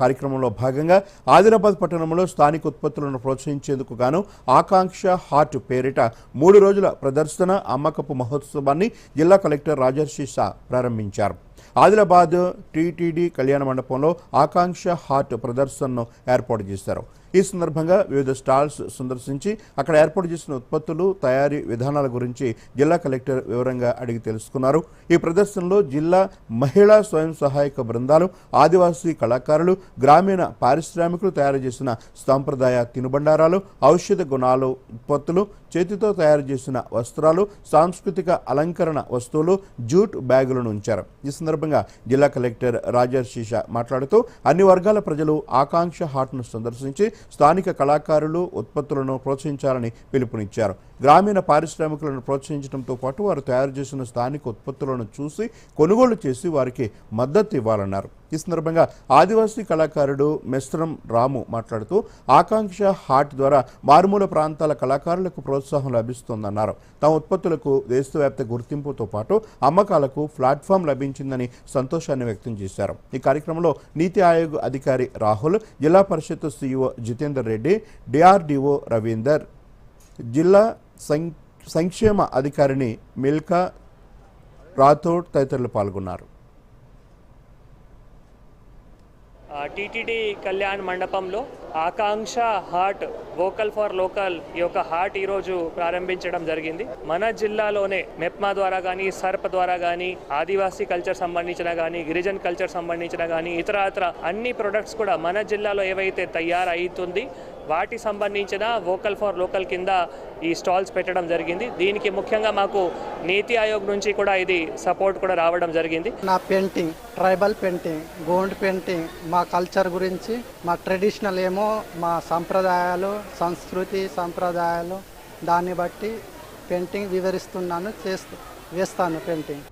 కార్యక్రమంలో భాగంగా ఆదిలాబాద్ పట్టణంలో స్థానిక ఉత్పత్తులను ప్రోత్సహించేందుకు గాను ఆకాంక్ష హార్ట్ పేరిట మూడు రోజుల ప్రదర్శన అమ్మకపు మహోత్సవాన్ని జిల్లా కలెక్టర్ రాజర్షి షా ప్రారంభించారు. ఆదిలాబాద్ టీటీడీ కళ్యాణ మండపంలో ఆకాంక్ష హార్ట్ ప్రదర్శనను ఏర్పాటు చేశారు. ఈ సందర్భంగా వివిధ స్టాల్స్ సందర్శించి అక్కడ ఏర్పాటు చేసిన ఉత్పత్తులు తయారీ విధానాల గురించి జిల్లా కలెక్టర్ వివరంగా అడిగి తెలుసుకున్నారు. ఈ ప్రదర్శనలో జిల్లా మహిళా స్వయం సహాయక బృందాలు ఆదివాసీ కళాకారులు గ్రామీణ పారిశ్రామికులు తయారు చేసిన సాంప్రదాయ తినుబండారాలు ఔషధ గుణాలు ఉత్పత్తులు చేతితో తయారు చేసిన వస్త్రాలు సాంస్కృతిక అలంకరణ వస్తువులు జూట్ బ్యాగులను ఉంచారు. ఈ సందర్భంగా జిల్లా కలెక్టర్ రాజర్షీష మాట్లాడుతూ అన్ని వర్గాల ప్రజలు ఆకాంక్ష హాట్ను సందర్శించి స్థానిక కళాకారులు ఉత్పత్తులను ప్రోత్సహించాలని పిలుపునిచ్చారు. గ్రామీణ పారిశ్రామికులను ప్రోత్సహించడంతో పాటు వారు తయారు చేసిన స్థానిక ఉత్పత్తులను చూసి కొనుగోలు చేసి వారికి మద్దతు ఇవ్వాలన్నారు. ఈ సందర్భంగా ఆదివాసీ కళాకారుడు మెస్రం రాము మాట్లాడుతూ ఆకాంక్ష హాట్ ద్వారా మారుమూల ప్రాంతాల కళాకారులకు ప్రోత్సాహం లభిస్తోందన్నారు. తమ ఉత్పత్తులకు దేశవ్యాప్త గుర్తింపుతో పాటు అమ్మకాలకు ప్లాట్ఫామ్ లభించిందని సంతోషాన్ని వ్యక్తం చేశారు. ఈ కార్యక్రమంలో నీతి ఆయోగ్ అధికారి రాహుల్ జిల్లా పరిషత్ సీఈఓ జితేందర్ రెడ్డి డిఆర్డీఓ రవీందర్ జిల్లా సంక్షేమ అధికారిని మిల్కా రాథోడ్ తదితరులు పాల్గొన్నారు. టీటీడీ కళ్యాణ్ మండపంలో Akanksha heart vocal for local ఈ యొక్క హార్ట్ ఈరోజు ప్రారంభించడం జరిగింది. మన జిల్లాలోనే మెప్మా ద్వారా కానీ సర్ప్ ద్వారా కానీ ఆదివాసీ కల్చర్ సంబంధించిన కానీ గిరిజన్ కల్చర్ సంబంధించిన కానీ ఇతర ఇతర అన్ని ప్రొడక్ట్స్ కూడా మన జిల్లాలో ఏవైతే తయారవుతుంది వాటి సంబంధించిన వోకల్ ఫర్ లోకల్ కింద ఈ స్టాల్స్ పెట్టడం జరిగింది. దీనికి ముఖ్యంగా మాకు నీతి ఆయోగ్ నుంచి కూడా ఇది సపోర్ట్ కూడా రావడం జరిగింది. నా painting tribal painting Gond painting మా కల్చర్ గురించి మా ట్రెడిషనల్ ఏమో మా సంప్రదాయాలు సంస్కృతి సంప్రదాయాలు దాన్ని బట్టి పెయింటింగ్ వివరిస్తున్నాను చేస్తూ వేస్తాను పెయింటింగ్